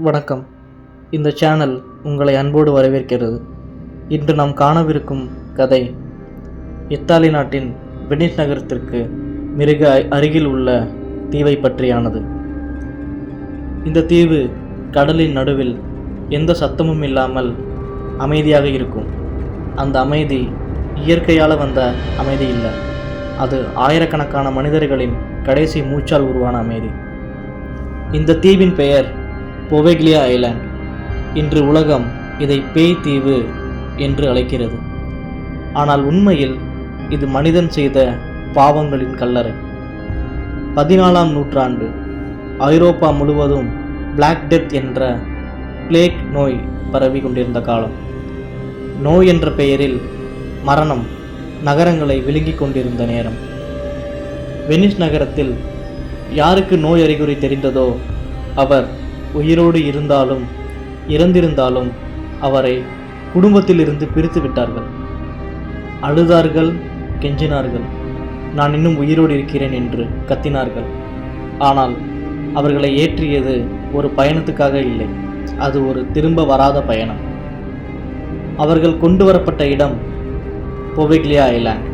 வணக்கம். இந்த சேனல் உங்களை அன்போடு வரவேற்கிறது. இன்று நாம் காணவிருக்கும் கதை இத்தாலி நாட்டின் வெனிஸ் நகரத்திற்கு மிருக அருகில் உள்ள தீவை பற்றியானது. இந்த தீவு கடலின் நடுவில் எந்த சத்தமும் இல்லாமல் அமைதியாக இருக்கும். அந்த அமைதி இயற்கையால் வந்த அமைதி இல்லை. அது ஆயிரக்கணக்கான மனிதர்களின் கடைசி மூச்சால் உருவான அமைதி. இந்த தீவின் பெயர் பொவெக்லியா ஐலாண்ட். இன்று உலகம் இதை பேய் தீவு என்று அழைக்கிறது. ஆனால் உண்மையில் இது மனிதன் செய்த பாவங்களின் கல்லறை. பதினாலாம் நூற்றாண்டு ஐரோப்பா முழுவதும் பிளாக் டெத் என்ற பிளேக் நோய் பரவி கொண்டிருந்த காலம். நோய் என்ற பெயரில் மரணம் நகரங்களை விழுங்கிக் கொண்டிருந்த நேரம். வெனிஸ் நகரத்தில் யாருக்கு நோய் அறிகுறி தெரிந்ததோ அவர் உயிரோடு இருந்தாலும் இறந்திருந்தாலும் அவரை குடும்பத்திலிருந்து பிரித்து விட்டார்கள். அழுதார்கள் கெஞ்சினார்கள். நான் இன்னும் உயிரோடு இருக்கிறேன் என்று கத்தினார்கள். ஆனால் அவர்களை ஏற்றியது ஒரு பயணத்துக்காக இல்லை. அது ஒரு திரும்ப வராத பயணம். அவர்கள் கொண்டு வரப்பட்ட இடம் பொவிக்லியா ஐலாண்ட்.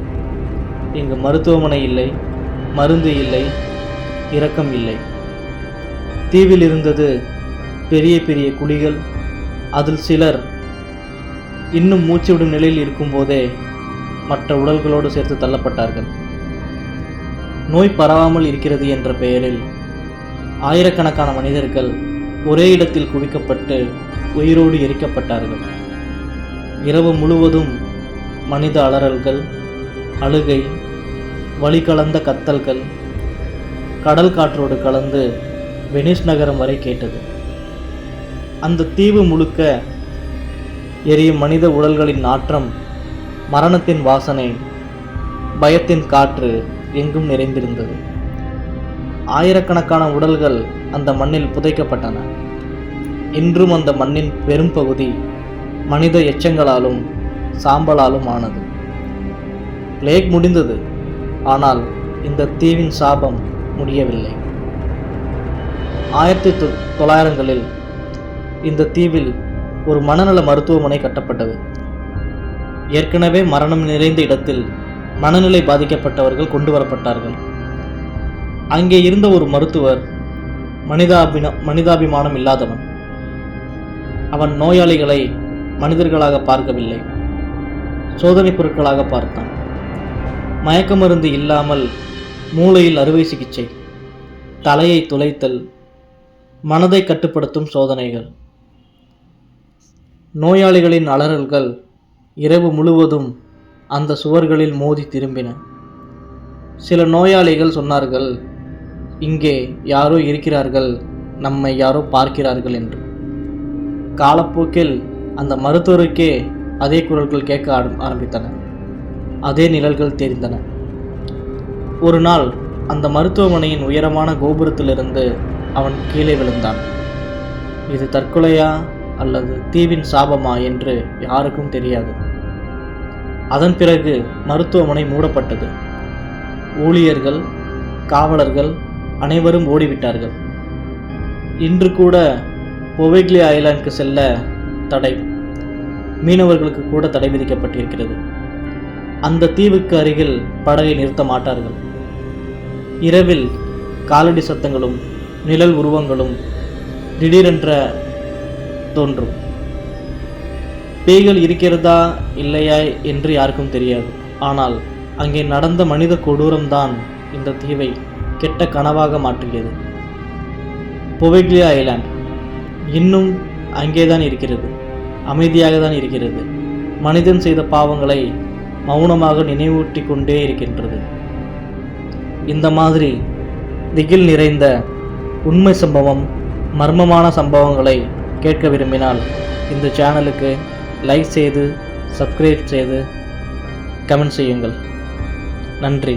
இங்கு மருத்துவமனை இல்லை மருந்து இல்லை இரக்கம் இல்லை. தீவில் இருந்தது பெரிய பெரிய குழிகள். அதில் சிலர் இன்னும் மூச்சுவிடும் நிலையில் இருக்கும்போதே மற்ற உடல்களோடு சேர்த்து தள்ளப்பட்டார்கள். நோய் பரவாமல் இருக்கிறது என்ற பெயரில் ஆயிரக்கணக்கான மனிதர்கள் ஒரே இடத்தில் குவிக்கப்பட்டு உயிரோடு எரிக்கப்பட்டார்கள். இரவு முழுவதும் மனித அலறல்கள் அழுகை வழி கலந்த கத்தல்கள் கடல் காற்றோடு கலந்து வெனிஸ் நகரம் வரை கேட்டது. அந்த தீவு முழுக்க எரியும் மனித உடல்களின் நாற்றம் மரணத்தின் வாசனை பயத்தின் காற்று எங்கும் நிறைந்திருந்தது. ஆயிரக்கணக்கான உடல்கள் அந்த மண்ணில் புதைக்கப்பட்டன. இன்றும் அந்த மண்ணின் பெரும் பகுதி மனித எச்சங்களாலும் சாம்பலாலும் ஆனது. பிளேக் முடிந்தது ஆனால் இந்த தீவின் சாபம் முடியவில்லை. ஆயிரத்தி தொ தொள்ளாயிரங்களில் இந்த தீவில் ஒரு மனநல மருத்துவமனை கட்டப்பட்டது. ஏற்கனவே மரணம் நிறைந்த இடத்தில் மனநிலை பாதிக்கப்பட்டவர்கள் கொண்டு வரப்பட்டார்கள். அங்கே இருந்த ஒரு மருத்துவர் மனிதாபின மனிதாபிமானம் இல்லாதவன். அவன் நோயாளிகளை மனிதர்களாக பார்க்கவில்லை. சோதனை பொருட்களாக பார்த்தான். மயக்க மருந்து இல்லாமல் மூளையில் அறுவை சிகிச்சை தலையை துளைத்தல் மனதை கட்டுப்படுத்தும் சோதனைகள். நோயாளிகளின் அலறல்கள் இரவு முழுவதும் அந்த சுவர்களில் மோதி திரும்பின. சில நோயாளிகள் சொன்னார்கள் இங்கே யாரோ இருக்கிறார்கள் நம்மை யாரோ பார்க்கிறார்கள் என்று. காலப்போக்கில் அந்த மருத்துவருக்கே அதே குரல்கள் கேட்க ஆரம்பித்தன. அதே நிழல்கள் தெரிந்தன. ஒரு நாள் அந்த மருத்துவமனையின் உயரமான கோபுரத்திலிருந்து அவன் கீழே விழுந்தான். இது தற்கொலையா அல்லது தீவின் சாபமா என்று யாருக்கும் தெரியாது. அதன் பிறகு மருத்துவமனை மூடப்பட்டது. ஊழியர்கள் காவலர்கள் அனைவரும் ஓடிவிட்டார்கள். இன்று கூட பொவைக்லி ஐலாண்டுக்கு செல்ல தடை. மீனவர்களுக்கு கூட தடை விதிக்கப்பட்டிருக்கிறது. அந்த தீவுக்கு அருகில் படகை நிறுத்த மாட்டார்கள். இரவில் காலடி சத்தங்களும் நிழல் உருவங்களும் திடீரென்ற தோன்றும். பேய்கள் இருக்கிறதா இல்லையா என்று யாருக்கும் தெரியாது. ஆனால் அங்கே நடந்த மனித கொடூரம்தான் இந்த தீவை கெட்ட கனவாக மாற்றியது. பொவைக்லியா ஐலாண்ட் இன்னும் அங்கேதான் இருக்கிறது. அமைதியாக தான் இருக்கிறது. மனிதன் செய்த பாவங்களை மௌனமாக நினைவூட்டி கொண்டே இருக்கின்றது. இந்த மாதிரி திகில் நிறைந்த உண்மை சம்பவம் மர்மமான சம்பவங்களை கேட்க விரும்பினால் இந்த சேனலுக்கு லைக் செய்து சப்ஸ்கிரைப் செய்து கமெண்ட் செய்யுங்கள். நன்றி.